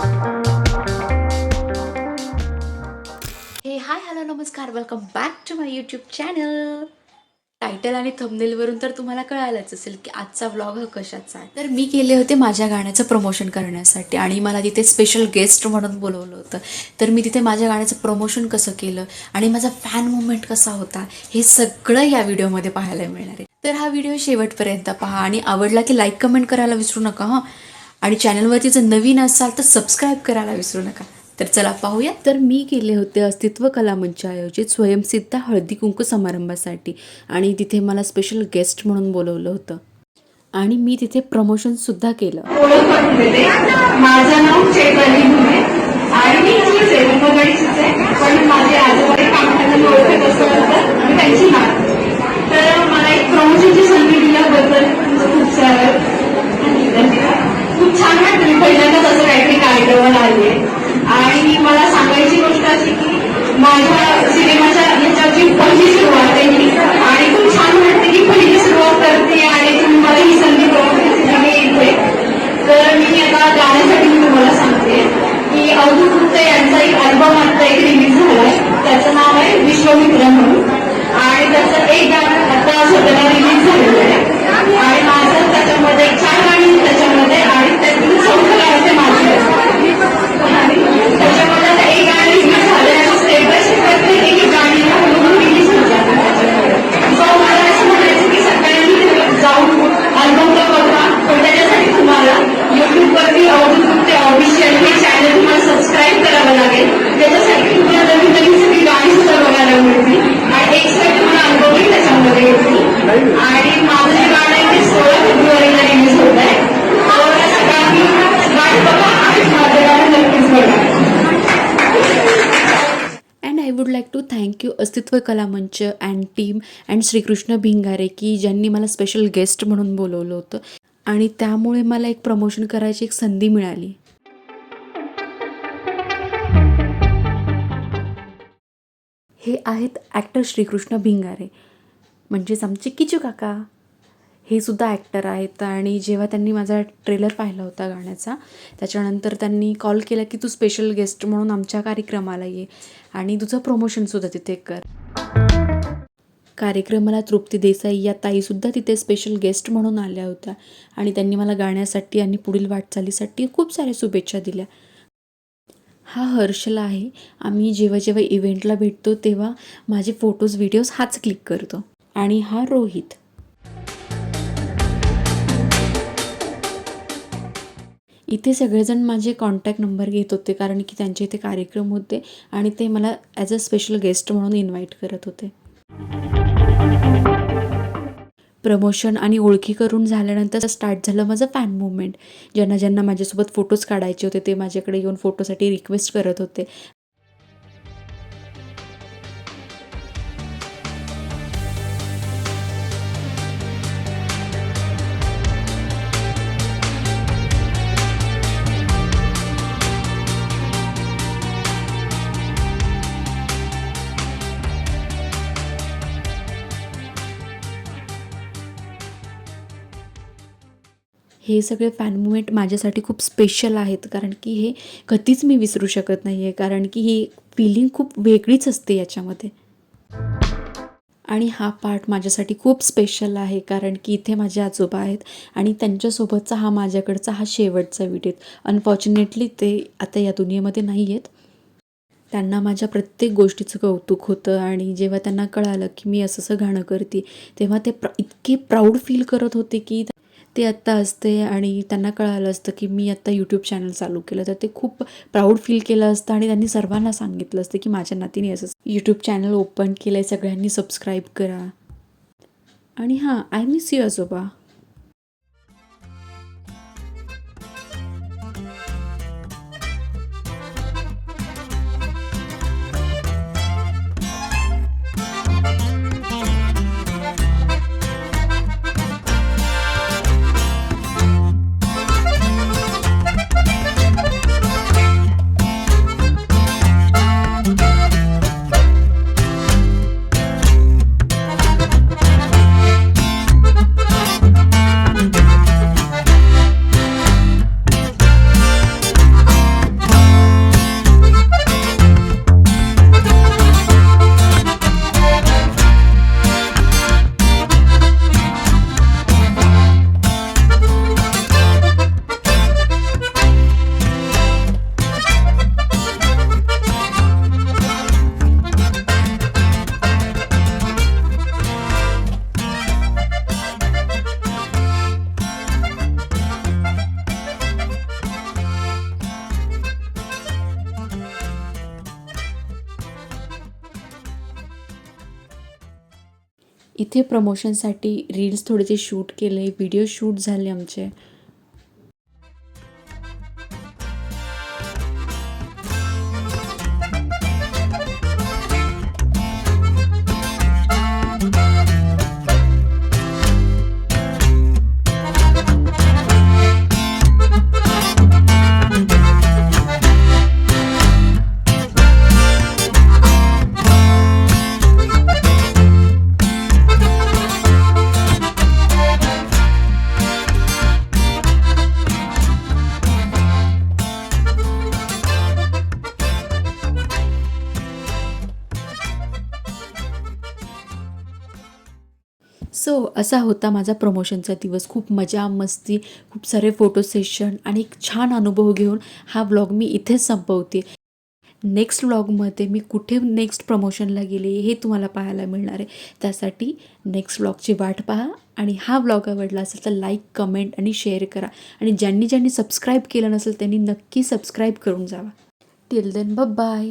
हे hi hello नमस्कार. Welcome back to my YouTube channel title आणि थंबनेलवरून तर तुम्हाला कळायलाच असेल की आजचा व्लॉग हा कशाचा आहे. तर मी गेले होते माझ्या गाण्याचं प्रमोशन करण्यासाठी आणि मला तिथे स्पेशल गेस्ट म्हणून बोलवलं होतं. तर मी तिथे माझ्या गाण्याचं प्रमोशन कसं केलं आणि माझा फॅन मुवमेंट कसा होता हे सगळं या व्हिडिओमध्ये पाहायला मिळणार आहे. तर हा व्हिडिओ शेवटपर्यंत पहा आणि आवडला की लाईक कमेंट करायला विसरू नका हां. आणि चॅनलवरती जर नवीन असाल तर सबस्क्राईब करायला विसरू नका. तर चला पाहूया. तर मी गेले होते अस्तित्व कला मंच आयोजित स्वयंसिद्ध हळदी कुंकू समारंभासाठी आणि तिथे मला स्पेशल गेस्ट म्हणून बोलवलं होतं. आणि मी तिथे प्रमोशन सुद्धा केलं. माझं नाव आणि मी पण माझे आजोबाई अस्तित्व कला मंच and team and Shrikrishna Bhingare की ज्यांनी मला स्पेशल गेस्ट म्हणून बोलवलं होतं. आणि त्यामुळे मला एक प्रमोशन करायची एक संधी मिळाली. हे आहेत ॲक्टर श्रीकृष्ण भिंगारे. म्हणजेच आमचे किचू काका. हे सुद्धा ॲक्टर आहेत. आणि जेव्हा त्यांनी माझा ट्रेलर पाहिला होता गाण्याचा त्याच्यानंतर त्यांनी कॉल केला की तू स्पेशल गेस्ट म्हणून आमच्या कार्यक्रमाला ये. आणि तुझं प्रमोशनसुद्धा तिथे कर. कार्यक्रमाला तृप्ती देसाई या ताईसुद्धा तिथे स्पेशल गेस्ट म्हणून आल्या होत्या. आणि त्यांनी मला गाण्यासाठी आणि पुढील वाटचालीसाठी खूप साऱ्या शुभेच्छा दिल्या. हा हर्षला आहे. आम्ही जेव्हा जेव्हा इव्हेंटला भेटतो तेव्हा माझे फोटोज व्हिडिओज हाच क्लिक करतो. आणि हा रोहित. इथे सगळेजण माझे कॉन्टॅक्ट नंबर घेत होते कारण की त्यांचे इथे कार्यक्रम होते आणि ते मला ॲज अ स्पेशल गेस्ट म्हणून इन्व्हाइट करत होते. प्रमोशन आणि ओळखी करून झाल्यानंतर स्टार्ट झालं माझं फॅन मुवमेंट ज्यांना ज्यांना माझ्यासोबत फोटोज काढायचे होते ते माझ्याकडे येऊन फोटोसाठी रिक्वेस्ट करत होते. हे सगळे फॅन मुवमेंट माझ्यासाठी खूप स्पेशल आहेत. कारण की हे कधीच मी विसरू शकत नाही आहे कारण की ही फिलिंग खूप वेगळीच असते याच्यामध्ये. आणि हा पार्ट माझ्यासाठी खूप स्पेशल आहे. कारण की इथे माझे आजोबा आहेत आणि त्यांच्यासोबतचा हा माझ्याकडचा हा शेवटचा व्हिडिओ अनफॉर्च्युनेटली ते आता या दुनियेमध्ये नाही आहेत त्यांना माझ्या प्रत्येक गोष्टीचं कौतुक होतं आणि जेव्हा त्यांना कळालं की मी असं असं गाणं करते तेव्हा ते प्र इतके प्राऊड फील करत होते की ते आत्ता असते आणि त्यांना कळालं असतं की मी आत्ता यूट्यूब चॅनल चालू केलं. तर ते खूप प्राऊड फील केलं असतं आणि त्यांनी सर्वांना सांगितलं असतं की माझ्या नातीने असं यूट्यूब चॅनल ओपन केलं आहे सगळ्यांनी सबस्क्राईब करा. आणि हां आय मिस यू आजोबा. इथे प्रमोशनसाठी रील्स थोडेसे शूट केले व्हिडिओ शूट झाले आमचे. असा होता माझा प्रमोशनचा दिवस. खूप मजा मस्ती खूप सारे फोटो सेशन आणि एक छान अनुभव घेऊन हा व्लॉग मी इथेच संपवते. नेक्स्ट व्लॉगमध्ये मी कुठे नेक्स्ट प्रमोशनला गेले हे तुम्हाला पाहायला मिळणार आहे. त्यासाठी नेक्स्ट व्लॉगची वाट पहा आणि हा व्लॉग आवडला असेल तर लाईक कमेंट आणि शेअर करा. आणि ज्यांनी ज्यांनी सबस्क्राईब केलं नसेल त्यांनी नक्की सबस्क्राईब करून जावा. Till then bye